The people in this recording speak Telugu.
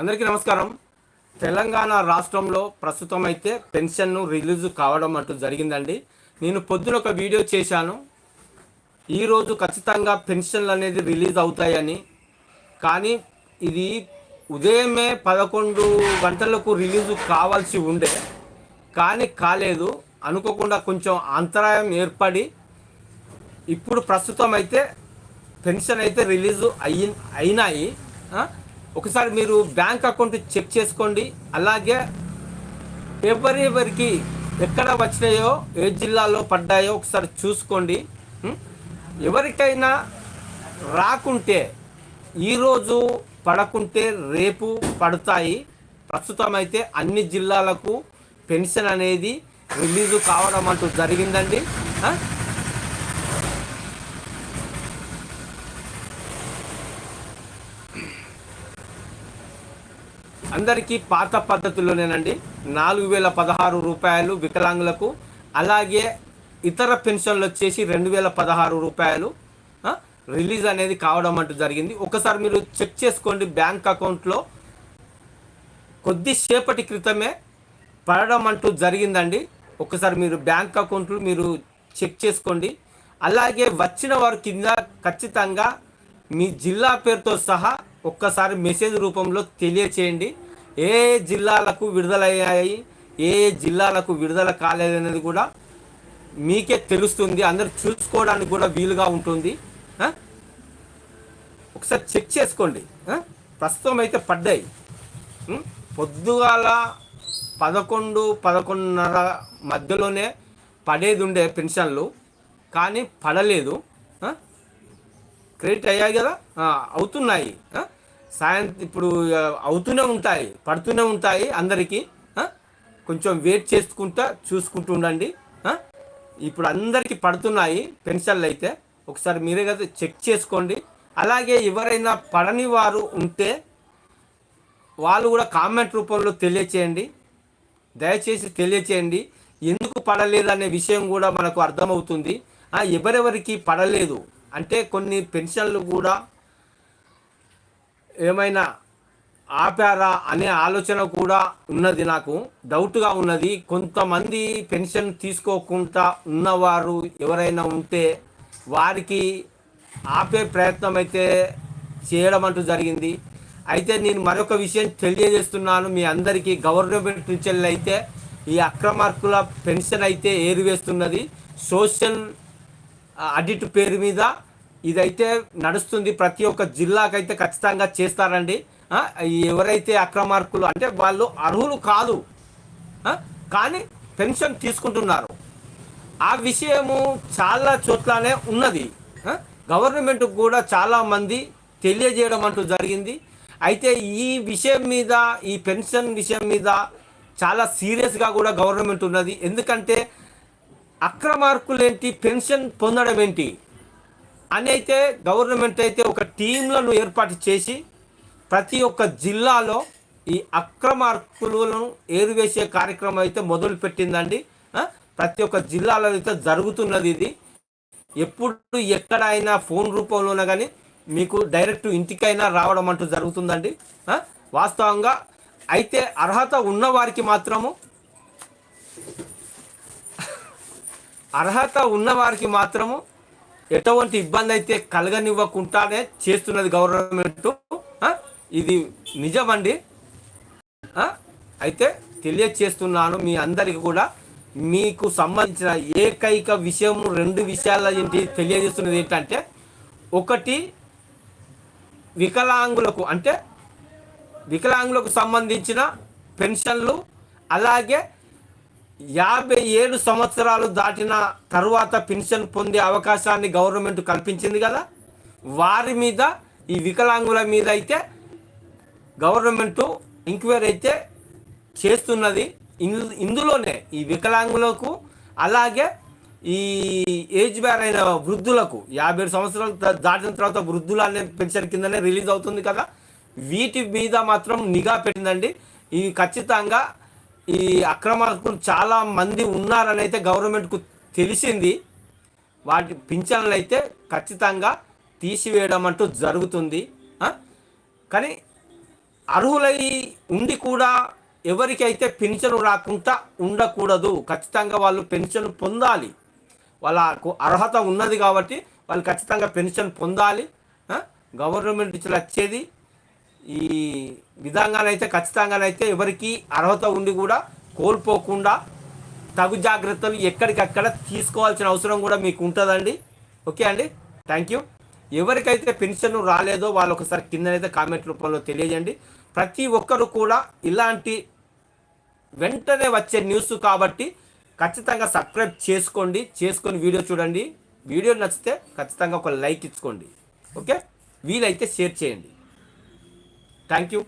అందరికీ నమస్కారం. తెలంగాణ రాష్ట్రంలో ప్రస్తుతం అయితే పెన్షన్ను రిలీజ్ కావడం అంటూ జరిగిందండి. నేను పొద్దున ఒక వీడియో చేశాను. ఈరోజు ఖచ్చితంగా పెన్షన్లు అనేది రిలీజ్ అవుతాయని. కానీ ఇది ఉదయమే పదకొండు గంటలకు రిలీజ్ కావాల్సి ఉండే. కానీ కాలేదు. అనుకోకుండా కొంచెం అంతరాయం ఏర్పడి ఇప్పుడు ప్రస్తుతం అయితే పెన్షన్ అయితే రిలీజ్ అయ్యి అయినాయి. ఒకసారి మీరు బ్యాంక్ అకౌంట్ చెక్ చేసుకోండి. అలాగే ఎవరెవరికి ఎక్కడ వచ్చినాయో ఏ జిల్లాలో పడ్డాయో ఒకసారి చూసుకోండి. ఎవరికైనా రాకుంటే ఈరోజు పడకుంటే రేపు పడతాయి. ప్రస్తుతం అయితే అన్ని జిల్లాలకు పెన్షన్ అనేది రిలీజ్ కావడం అంటూ జరిగిందండి. అందరికీ పాత పద్ధతిలోనేనండి నాలుగు వేల పదహారు రూపాయలు వికలాంగులకు అలాగే ఇతర పెన్షన్లు వచ్చేసి రెండు వేల పదహారు రూపాయలు రిలీజ్ అనేది కావడం అంటూ జరిగింది. ఒకసారి మీరు చెక్ చేసుకోండి బ్యాంక్ అకౌంట్లో. కొద్దిసేపటి క్రితమే పడడం అంటూ జరిగిందండి. ఒకసారి మీరు బ్యాంక్ అకౌంట్లు మీరు చెక్ చేసుకోండి. అలాగే వచ్చిన వారు కింద ఖచ్చితంగా మీ జిల్లా పేరుతో సహా ఒక్కసారి మెసేజ్ రూపంలో తెలియచేయండి. ఏ జిల్లాలకు విడుదలయ్యాయి ఏ జిల్లాలకు విడుదల కాలేదనేది కూడా మీకే తెలుస్తుంది. అందరు చూసుకోవడానికి కూడా వీలుగా ఉంటుంది. ఒకసారి చెక్ చేసుకోండి. ప్రస్తుతం అయితే పడ్డాయి. పొద్దుగాల పదకొండు పదకొండున్నర మధ్యలోనే పడేది ఉండే పెన్షన్లు కానీ పడలేదు. క్రెడిట్ అయ్యాయి కదా? అవుతున్నాయి. సాయంత్రం సాయం ఇప్పుడు అవుతూనే ఉంటాయి పడుతూనే ఉంటాయి అందరికీ కొంచెం వెయిట్ చేసుకుంటా చూసుకుంటూ ఉండండి ఇప్పుడు అందరికీ పడుతున్నాయి పెన్షన్లు అయితే ఒకసారి మీరే కదా చెక్ చేసుకోండి. అలాగే ఎవరైనా పడని వారు ఉంటే వాళ్ళు కూడా కామెంట్ రూపంలో తెలియచేయండి. దయచేసి తెలియచేయండి. ఎందుకు పడలేదు అనే విషయం కూడా మనకు అర్థమవుతుంది. ఎవరెవరికి పడలేదు. అంటే కొన్ని పెన్షన్లు కూడా ఏమైనా ఆపారా అనే ఆలోచన కూడా ఉన్నది నాకు. డౌట్గా ఉన్నది. కొంతమంది పెన్షన్ తీసుకోకుండా ఉన్నవారు ఎవరైనా ఉంటే వారికి ఆపే ప్రయత్నం అయితే చేయడం అంటూ జరిగింది. అయితే నేను మరొక విషయం తెలియజేస్తున్నాను. మీ అందరికీ గవర్నమెంట్ నుంచి అయితే ఈ అక్రమార్కుల పెన్షన్ అయితే ఏరివేస్తున్నది. సోషల్ ఆడిట్ పేరు మీద ఇదైతే నడుస్తుంది ప్రతి ఒక్క జిల్లాకైతే ఖచ్చితంగా చేస్తారండి. ఎవరైతే అక్రమార్కులు అంటే వాళ్ళు అర్హులు కాదు. కానీ పెన్షన్ తీసుకుంటున్నారు. ఆ విషయము చాలా చోట్లనే ఉన్నది. గవర్నమెంట్ కూడా చాలా మంది తెలియజేయడం అంటూ జరిగింది. అయితే ఈ విషయం మీద ఈ పెన్షన్ విషయం మీద చాలా సీరియస్గా కూడా గవర్నమెంట్ ఉన్నది. ఎందుకంటే అక్రమార్కులు ఏంటి పెన్షన్ పొందడం ఏంటి? అని అయితే గవర్నమెంట్ అయితే ఒక టీంలను ఏర్పాటు చేసి ప్రతి ఒక్క జిల్లాలో ఈ అక్రమార్కులను ఏరువేసే కార్యక్రమం అయితే మొదలు పెట్టిందండి ప్రతి ఒక్క జిల్లాలో అయితే జరుగుతున్నది ఇది. ఎప్పుడు ఎక్కడైనా ఫోన్ రూపంలోనే కానీ మీకు డైరెక్ట్ ఇంటికైనా రావడం అంటూ జరుగుతుందండి. వాస్తవంగా అయితే అర్హత ఉన్నవారికి మాత్రము అర్హత ఉన్నవారికి మాత్రము ఎటువంటి ఇబ్బంది అయితే కలగనివ్వకుండానే చేస్తున్నది గవర్నమెంట్ ఇది నిజమండి. అయితే తెలియచేస్తున్నాను మీ అందరికి కూడా. మీకు సంబంధించిన ఏకైక విషయం రెండు విషయాల ఏంటి తెలియజేస్తున్నది ఏంటంటే ఒకటి వికలాంగులకు అంటే వికలాంగులకు సంబంధించిన పెన్షన్లు అలాగే యాభై ఏడు సంవత్సరాలు దాటిన తరువాత పెన్షన్ పొందే అవకాశాన్ని గవర్నమెంట్ కల్పించింది కదా? వారి మీద ఈ వికలాంగుల మీద అయితే గవర్నమెంట్ ఎంక్వైరీ అయితే చేస్తున్నది. ఇందు- ఇందులోనే ఈ వికలాంగులకు అలాగే ఈ ఏజ్ బ్యార్ అయిన వృద్ధులకు యాభై ఏడు సంవత్సరాలు దాటిన తర్వాత వృద్ధులు అనే పెన్షన్ కిందనే రిలీజ్ అవుతుంది కదా? వీటి మీద మాత్రం నిఘా పెట్టిందండి. ఇవి ఖచ్చితంగా ఈ అక్రమార్కులు చాలా మంది ఉన్నారని అయితే గవర్నమెంట్కు తెలిసింది. వాటి పింఛన్లు అయితే ఖచ్చితంగా తీసివేయడం అంటూ జరుగుతుంది కానీ అర్హులై ఉండి కూడా ఎవరికైతే పెన్షన్ రాకుండా ఉండకూడదు ఖచ్చితంగా వాళ్ళు పెన్షన్ పొందాలి. వాళ్ళకు అర్హత ఉన్నది కాబట్టి వాళ్ళు ఖచ్చితంగా పెన్షన్ పొందాలి. గవర్నమెంట్ నుంచి వచ్చేది ఈ విధంగానైతే ఖచ్చితంగానైతే ఎవరికి అర్హత ఉండి కూడా కోల్పోకుండా తగు జాగ్రత్తలు ఎక్కడికక్కడ తీసుకోవాల్సిన అవసరం కూడా మీకు ఉంటుందండి. ఓకే అండి? థ్యాంక్ యూ ఎవరికైతే పెన్షన్ రాలేదో వాళ్ళు ఒకసారి కిందనైతే కామెంట్ రూపంలో తెలియజేయండి. ప్రతి ఒక్కరు కూడా ఇలాంటి వెంటనే వచ్చే న్యూస్ కాబట్టి ఖచ్చితంగా సబ్స్క్రైబ్ చేసుకోండి చేసుకొని వీడియో చూడండి. వీడియో నచ్చితే ఖచ్చితంగా ఒక లైక్ ఇచ్చుకోండి. ఓకే? వీలైతే షేర్ చేయండి. Thank you